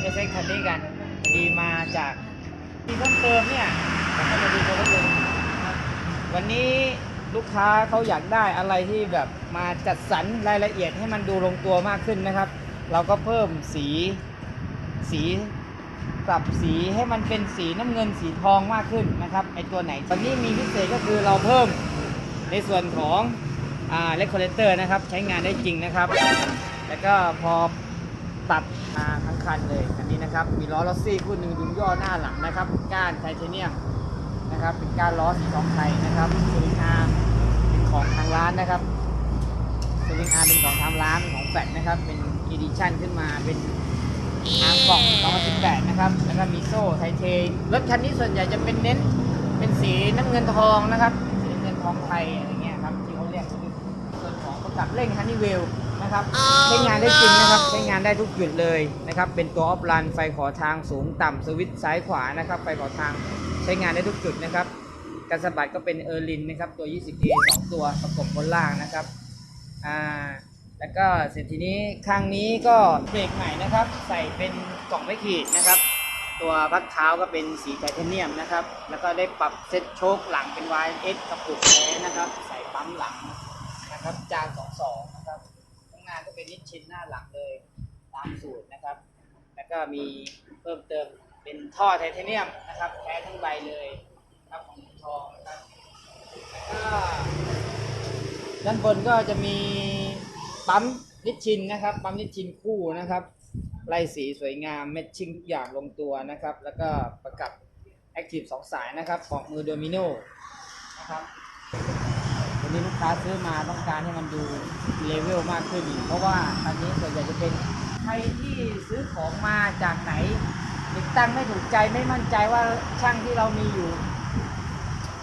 MSX คันนี้กันพอดีมาจากที่เพิ่มเติมเนี่ยผมก็มาดูตัวรถเลยนะครับวันนี้ลูกค้าเขาอยากได้อะไรที่แบบมาจัดสรรรายละเอียดให้มันดูลงตัวมากขึ้นนะครับ เราก็เพิ่มสีสีปรับสีให้มันเป็นสีน้ำเงินสีทองมากขึ้นนะครับไอตัวไหนวันนี้มีพิเศษก็คือเราเพิ่มในส่วนของอ่าเลคคอเลเตอร์นะครับ ใช้งานได้จริงนะครับ แล้วก็พอ ตัดมาทั้งคันเลยอันนี้นะครับ มีล้อลอสซี่คู่หนึ่งดุมย่อหน้าหลังนะครับ ก้านไทเทเนียมนะครับ เป็นก้านล้อสีทองไทยนะครับสวิงอาร์มเป็นของทางร้านนะครับสวิงอาร์มเป็นของทางร้านของแฟลตนะครับ เป็นอีดิชั่นขึ้นมาเป็นอาร์มกล่อง2018นะครับ แล้วก็มีโซ่ไทเทรถคันนี้ส่วนใหญ่จะเป็นเน้นเป็นสีน้ำเงินทองนะครับ สีน้ำเงินทองไทยอะไรเงี้ยครับที่เขาเรียกส่วนของประกับเร่งฮันนี่เวล นะครับใช้งานได้จริงนะครับใช้งานได้ทุกจุดเลยนะครับ เป็นตัวออฟลันไฟขอทางสูงต่ำสวิตช์ซ้ายขวานะครับ ไฟขอทางใช้งานได้ทุกจุดนะครับการสะบัดก็เป็นเออร์ลินนะครับตัว 20A สองตัวประกบบนล่างนะครับอ่าแล้วก็เสร็จทีนี้ข้างนี้ก็เบรกใหม่นะครับ ใส่เป็นกล่องไม่ขีดนะครับ ตัวพักเท้าก็เป็นสีไทเทเนียมนะครับ แล้วก็ได้ปรับเซ็ตโชคหลังเป็น YS กระปุกแท้นะครับ ใส่ปั๊มหลังนะครับจาน22นะครับ ข้างหน้าก็เป็นนิ ชชินหน้าหลังเลยตามสูตรนะครับ แล้วก็มีเพิ่มเติมเป็นท่อไทเทเนียมนะครับแท้ทั้งใบเลยครับของทองนะครับแล้วก็ด้านบนก็จะมีปั๊มนิชชินนะครับปั๊มนิชชินคู่นะครับไล่สีสวยงามเม็ดชิ่งทุกอย่างลงตัวนะครับ แล้วก็ประกับ Active 2 สายนะครับของมือโดมิโนนะครับ นี้ลูกค้าซื้อมาต้องการให้มันดูเลเวลมากขึ้น เพราะว่าตอนนี้ส่วนใหญ่จะเป็นใครที่ซื้อของมาจากไหนติดตั้งไม่ถูกใจไม่มั่นใจว่าช่างที่เรามีอยู่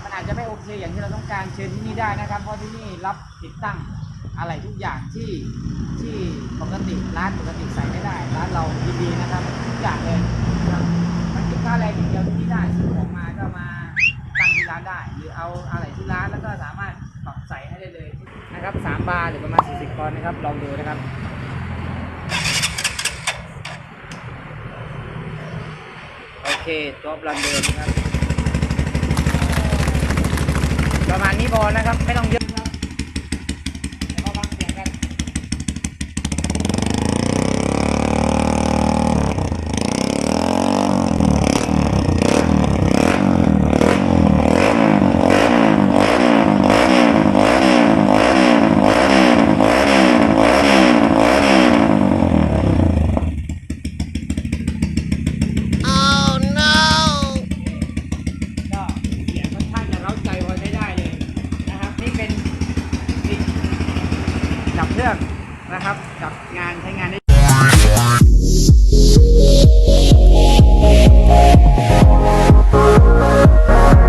มันอาจจะไม่โอเคอย่างที่เราต้องการเชิญที่นี่ได้นะครับ เพราะที่นี่รับติดตั้งอะไรทุกอย่างที่ที่ปกติร้านปกติใส่ไม่ได้ ร้านเราดีๆนะครับทุกอย่างเลยครับมันคิดค่าแรงอย่างเดียวที่นี่ได้ซื้อของมาก็มาตั้งที่ร้านได้ หรือเอาอะไร นะครับสามบาร์หรือประมาณ 40ปอนด์นะครับ ลองดูนะครับโอเคตัวบลันเดิมนะครับ ประมาณนี้พอนะครับ ไม่ต้องเยอะ